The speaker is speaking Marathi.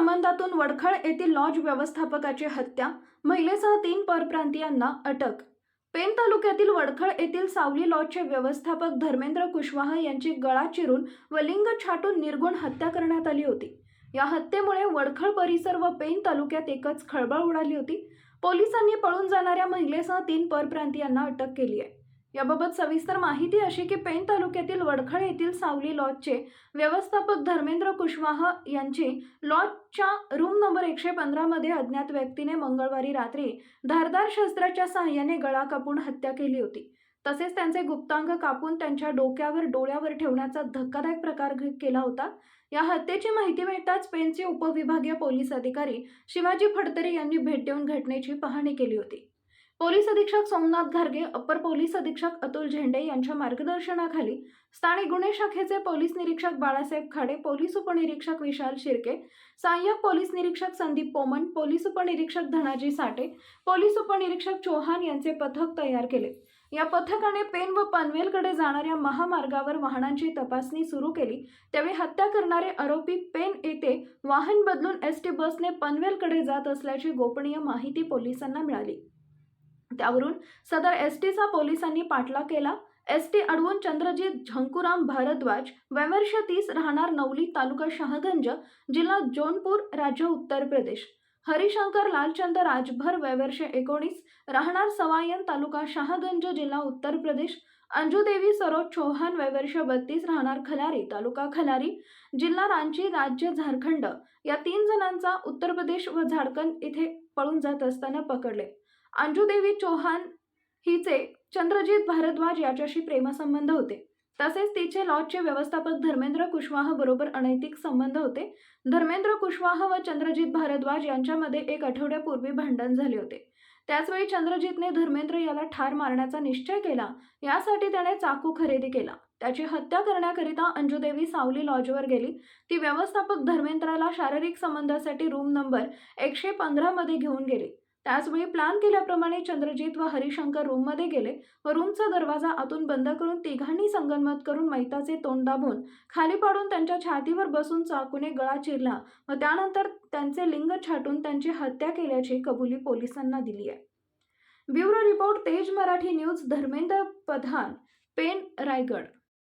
संबंधातून वडखळ येथील लॉज व्यवस्थापकाची हत्या महिलेसह तीन परप्रांतीयांना अटक. पेन तालुक्यातील वडखळ येथील सावली लॉजचे व्यवस्थापक धर्मेंद्र कुशवाह यांची गळा चिरून व लिंग छाटून निर्गुण हत्या करण्यात आली होती. या हत्येमुळे वडखळ परिसर व पेन तालुक्यात एकच खळबळ उडाली होती. पोलिसांनी पळून जाणाऱ्या महिलेसह तीन परप्रांतीयांना अटक केली आहे. याबाबत सविस्तर माहिती अशी की पेन तालुक्यातील वडखळ येथील सावली लॉजचे व्यवस्थापक धर्मेंद्र कुशवाह यांची लॉजच्या रूम नंबर एकशे पंधरामध्ये अज्ञात व्यक्तीने मंगळवारी रात्री धारदार शस्त्राच्या सहाय्याने गळा कापून हत्या केली होती. तसेच त्यांचे गुप्तांग कापून त्यांच्या डोक्यावर डोळ्यावर ठेवण्याचा धक्कादायक प्रकार केला होता. या हत्येची माहिती मिळताच पेनचे उपविभागीय पोलीस अधिकारी शिवाजी फडतरे यांनी भेट देऊन घटनेची पाहणी केली होती. पोलीस अधीक्षक सोमनाथ घारगे अपर पोलीस अधीक्षक अतुल झेंडे यांच्या मार्गदर्शनाखाली स्थानिक गुन्हे शाखेचे पोलीस निरीक्षक बाळासाहेब खाडे पोलीस उपनिरीक्षक विशाल शिर्के सहाय्यक पोलीस निरीक्षक संदीप पोमन पोलीस उपनिरीक्षक धनाजी साठे पोलीस उपनिरीक्षक चौहान यांचे पथक तयार केले. या पथकाने पेन व पनवेलकडे जाणाऱ्या महामार्गावर वाहनांची तपासणी सुरू केली. त्यावेळी हत्या करणारे आरोपी पेन येथे वाहन बदलून एस टी बसने पनवेलकडे जात असल्याची गोपनीय माहिती पोलिसांना मिळाली. त्यावरून सदर एस टीचा पोलिसांनी पाठलाग केला. एस टी अडवून चंद्रजीत झंकुराम भारद्वाज वैवर्ष तीस राहणार नवली तालुका शहागंज जिल्हा जोनपूर राज्य उत्तर प्रदेश. हरिशंकर लालचंद राजभर वैवर्ष एकोणीस राहणार सवायन तालुका शहागंज जिल्हा उत्तर प्रदेश. अंजुदेवी सरोज चौहान वैवर्ष बत्तीस राहणार खलारी तालुका खलारी. जिल्हा रांची राज्य झारखंड. या तीन जणांचा उत्तर प्रदेश व झारखंड इथे पळून जात असताना पकडले. अंजुदेवी चौहान हिचे चंद्रजीत भारद्वाज याच्याशी प्रेमसंबंध होते. तसेच तिचे लॉजचे व्यवस्थापक धर्मेंद्र कुशवाह बरोबर अनैतिक संबंध होते. धर्मेंद्र कुशवाह व चंद्रजीत भारद्वाज यांच्यामध्ये एक आठवड्यापूर्वी भांडण झाले होते. त्याचवेळी चंद्रजीतने धर्मेंद्र याला ठार मारण्याचा निश्चय केला. यासाठी त्याने चाकू खरेदी केला. त्याची हत्या करण्याकरिता अंजुदेवी सावली लॉजवर गेली. ती व्यवस्थापक धर्मेंद्राला शारीरिक संबंधासाठी रूम नंबर एकशे पंधरामध्ये घेऊन गेली. त्याचवेळी प्लॅन केल्याप्रमाणे चंद्रजीत व हरिशंकर रूममध्ये गेले व रूमचा दरवाजा आतून बंद करून तिघांनी संगनमत करून मैताचे तोंड दाबून खाली पाडून त्यांच्या छातीवर बसून चाकूने गळा चिरला व त्यानंतर त्यांचे लिंग छाटून त्यांची हत्या केल्याची कबुली पोलिसांना दिली आहे. Bureau report Tej Marathi news Dharmendra Pradhan Pen Raigad.